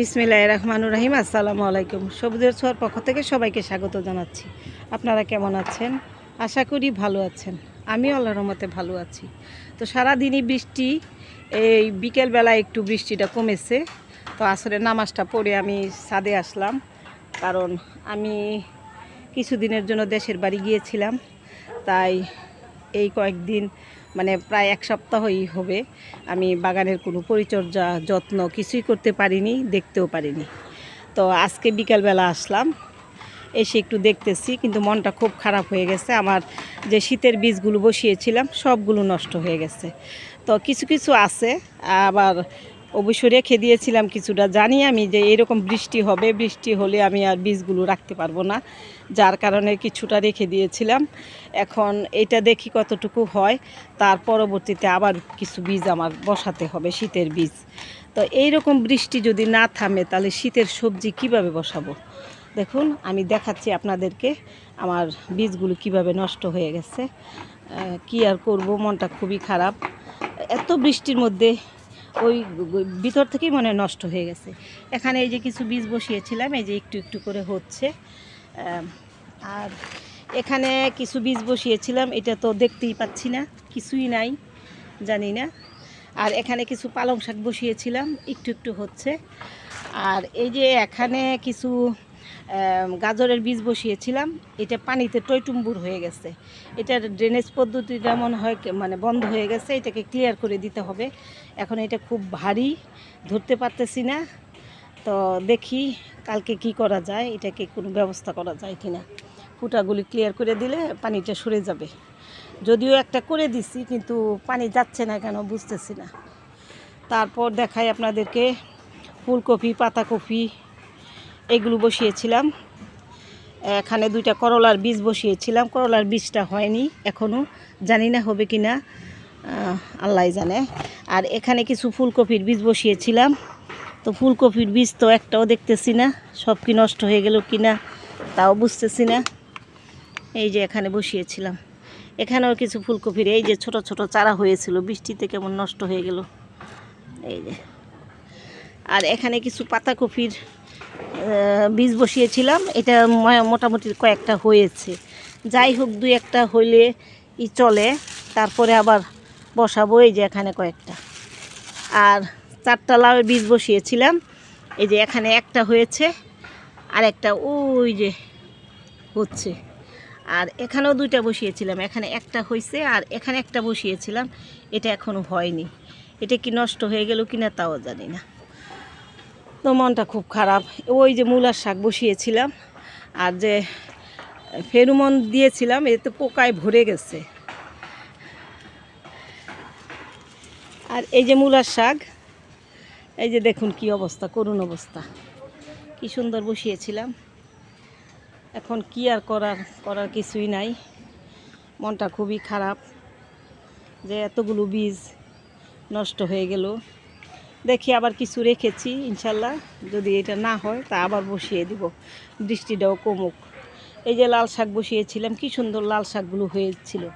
বিসমিল্লাহ রহমানুর রাহিম আসসালামু আলাইকুম। সবুজের ছোঁয়ার পক্ষ থেকে সবাইকে স্বাগত জানাচ্ছি। আপনারা কেমন আছেন? আশা করি ভালো আছেন। আমিও আল্লাহর রহমতে ভালো আছি। তো সারাদিনই বৃষ্টি, এই বিকেলবেলা একটু বৃষ্টিটা কমেছে। তো আসলে নামাজটা পড়ে আমি ছাদে আসলাম। কারণ আমি কিছুদিনের জন্য দেশের বাড়ি গিয়েছিলাম। তাই এই কয়েকদিন মানে প্রায় এক সপ্তাহই হবে। আমি বাগানের কোনো পরিচর্যা, যত্ন কিছুই করতে পারিনি, দেখতেও পারিনি। তো আজকে বিকালবেলা আসলাম, এসে একটু দেখতেছি, কিন্তু মনটা খুব খারাপ হয়ে গেছে। আমার যে শীতের বীজগুলো বসিয়েছিলাম, সবগুলো নষ্ট হয়ে গেছে। তো কিছু কিছু আছে, আবার অবশ্য রেখে দিয়েছিলাম কিছুটা। জানি আমি যে এরকম বৃষ্টি হবে, বৃষ্টি হলে আমি আর বীজগুলো রাখতে পারব না, যার কারণে কিছুটা রেখে দিয়েছিলাম। এখন এটা দেখি কতটুকু হয়, তার পরবর্তীতে আবার কিছু বীজ আমার বসাতে হবে, শীতের বীজ। তো এই রকম বৃষ্টি যদি না থামে, তাহলে শীতের সবজি কীভাবে বসাবো? দেখুন, আমি দেখাচ্ছি আপনাদেরকে আমার বীজগুলো কীভাবে নষ্ট হয়ে গেছে। কি আর করব, মনটা খুবই খারাপ। এত বৃষ্টির মধ্যে ওই ভিতর থেকেই মনে নষ্ট হয়ে গেছে। এখানে এই যে কিছু বীজ বসিয়েছিলাম, এই যে একটু একটু করে হচ্ছে। আর এখানে কিছু বীজ বসিয়েছিলাম, এটা তো দেখতেই পাচ্ছি না, কিছুই নাই, জানি না। আর এখানে কিছু পালং শাক বসিয়েছিলাম, একটু একটু হচ্ছে। আর এই যে এখানে কিছু গাজরের বীজ বসিয়েছিলাম। এটা পানিতে টইটুম্বুর হয়ে গেছে। এটার ড্রেনেজ পদ্ধতিটা মনে হয় মানে বন্ধ হয়ে গেছে। এটাকে ক্লিয়ার করে দিতে হবে। এখন এটা খুব ভারী, ধরতে পারতেছি না। তো দেখি কালকে কি করা যায়, এটাকে কোনো ব্যবস্থা করা যায় কি না ফুটাগুলি ক্লিয়ার করে দিলে পানিটা সরে যাবে। যদিও একটা করে দিছি, কিন্তু পানি যাচ্ছে না কেন বুঝতেছি না। তারপর দেখাই আপনাদেরকে, ফুলকপি, পাতাকপি এগুলো বসিয়েছিলাম। এখানে দুইটা করলার বীজ বসিয়েছিলাম। করলার বীজটা হয়নি এখনও জানি না হবে কি না আল্লাহ জানে। আর এখানে কিছু ফুলকপির বীজ বসিয়েছিলাম। তো ফুলকপির বীজ তো একটাও দেখতেছি না, সব কি নষ্ট হয়ে গেল কি না তাও বুঝতেছি না। এই যে এখানে বসিয়েছিলাম। এখানেও কিছু ফুলকপির, এই যে ছোট ছোট চারা হয়েছিল, বৃষ্টিতে কেমন নষ্ট হয়ে গেল। এই যে। আর এখানে কিছু পাতাকপির বীজ বসিয়েছিলাম। এটা মোটামুটি কয়েকটা হয়েছে। যাই হোক, দুই একটা হইলে ই চলে। তারপরে আবার বসাবো এই যে এখানে কয়েকটা। আর চারটা লাউয়ের বীজ বসিয়েছিলাম। এই যে এখানে একটা হয়েছে, আর একটা ওই যে হচ্ছে। আর এখানেও দুইটা বসিয়েছিলাম। এখানে একটা হয়েছে আর এখানে একটা বসিয়েছিলাম। এটা এখনও হয়নি। এটা কি নষ্ট হয়ে গেল কিনা তাও জানি না। তো মনটা খুব খারাপ। ওই যে মূলার শাক বসিয়েছিলাম, আর যে ফেরুমন দিয়েছিলাম এতে পোকায় ভরে গেছে। আর এই যে মূলার শাক, এই যে দেখুন কি অবস্থা, করুণ অবস্থা। কি সুন্দর বসিয়েছিলাম। এখন কি আর করার করার কিছুই নাই। মনটা খুবই খারাপ যে এতগুলো বীজ নষ্ট হয়ে গেল। দেখি আবার কিছু রেখেছি, ইনশাল্লাহ। যদি এটা না হয়, তা আবার বসিয়ে দিব। বৃষ্টিটাও কমুক। এই যে লাল শাক বসিয়েছিলাম, কি সুন্দর লাল শাকগুলো হয়েছিল।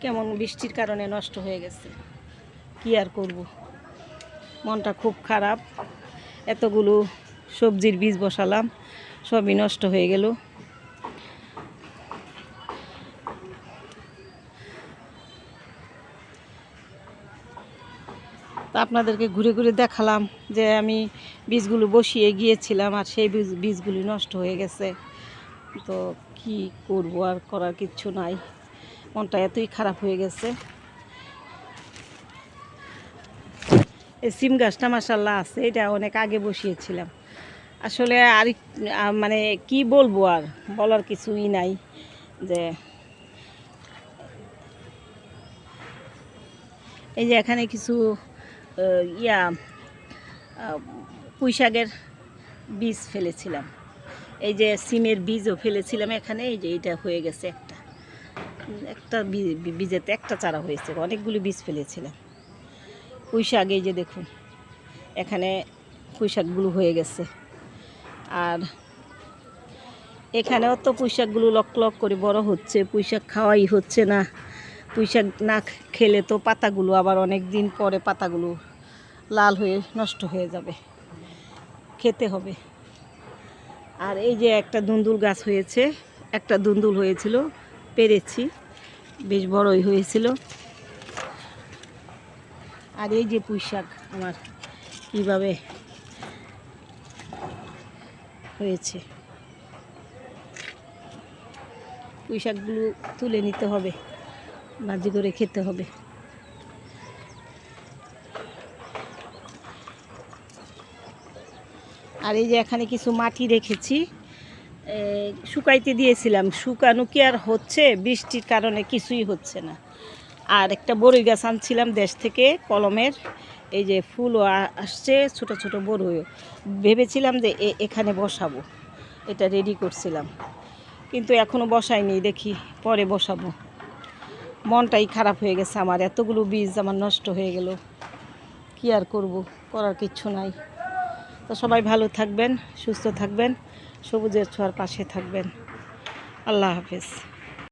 কেমন বৃষ্টির কারণে নষ্ট হয়ে গেছে। কি আর করব? মনটা খুব খারাপ। এতগুলো সবজির বীজ বসালাম, সবই নষ্ট হয়ে গেল। তো আপনাদেরকে ঘুরে ঘুরে দেখালাম যে আমি বীজগুলো বসিয়ে গিয়েছিলাম আর সেই বীজ, বীজগুলি নষ্ট হয়ে গেছে। তো কি করব আর করার কিচ্ছু নাই। মনটা এতই খারাপ হয়ে গেছে। এই সিম গাছটা মাসাল্লাহ আছে, এটা অনেক আগে বসিয়েছিলাম। আসলে আর মানে কি বলব আর, বলার কিছুই নাই যে এই যে এখানে কিছু ইয়া আহ, পুঁই শাকের বীজ ফেলেছিলাম। এই যে সিমের বীজও ফেলেছিলাম এখানে এই যে এটা হয়ে গেছে একটা। একটা বীজেতে একটা চারা হয়েছে অনেকগুলো বীজ ফেলেছিলাম। পুঁই শাক এই যে দেখুন এখানে পুঁই শাকগুলো হয়ে গেছে। আর এখানেও তো পুঁই শাকগুলো লক লক করে বড় হচ্ছে পুঁই শাক খাওয়াই হচ্ছে না। পুঁই শাক না খেলে তো পাতাগুলো আবার অনেক দিন পরে পাতাগুলো লাল হয়ে, নষ্ট হয়ে যাবে। খেতে হবে। আর এই যে একটা দুন্দুল গাছ হয়েছে, একটা দুন্দুল হয়েছিল, পেরেছি। বেশ বড়ই হয়েছিল। আর এই যে পুঁই শাক আমার কীভাবে হয়েছে? পুঁই শাকগুলো তুলে নিতে হবে ভাজি করে খেতে হবে। আর এই যে এখানে কিছু মাটি রেখেছি। শুকাইতে দিয়েছিলাম। শুকানো কি আর হচ্ছে? বৃষ্টির কারণে কিছুই হচ্ছে না। আর একটা বড়ই গাছ আনছিলাম দেশ থেকে, কলমের। এই যে ফুলও আসছে, ছোট ছোট বড়ইও ভেবেছিলাম যে এখানে বসাবো। এটা রেডি করছিলাম। কিন্তু এখনও বসাইনি দেখি পরে বসাবো। মনটাই খারাপ হয়ে গেছে আমার। এতগুলো বীজ আমার নষ্ট হয়ে গেল। কি আর করব? করার কিচ্ছু নাই। তো সবাই ভালো থাকবেন সুস্থ থাকবেন সবুজের ছোঁয়ার পাশে থাকবেন। আল্লাহ হাফেজ।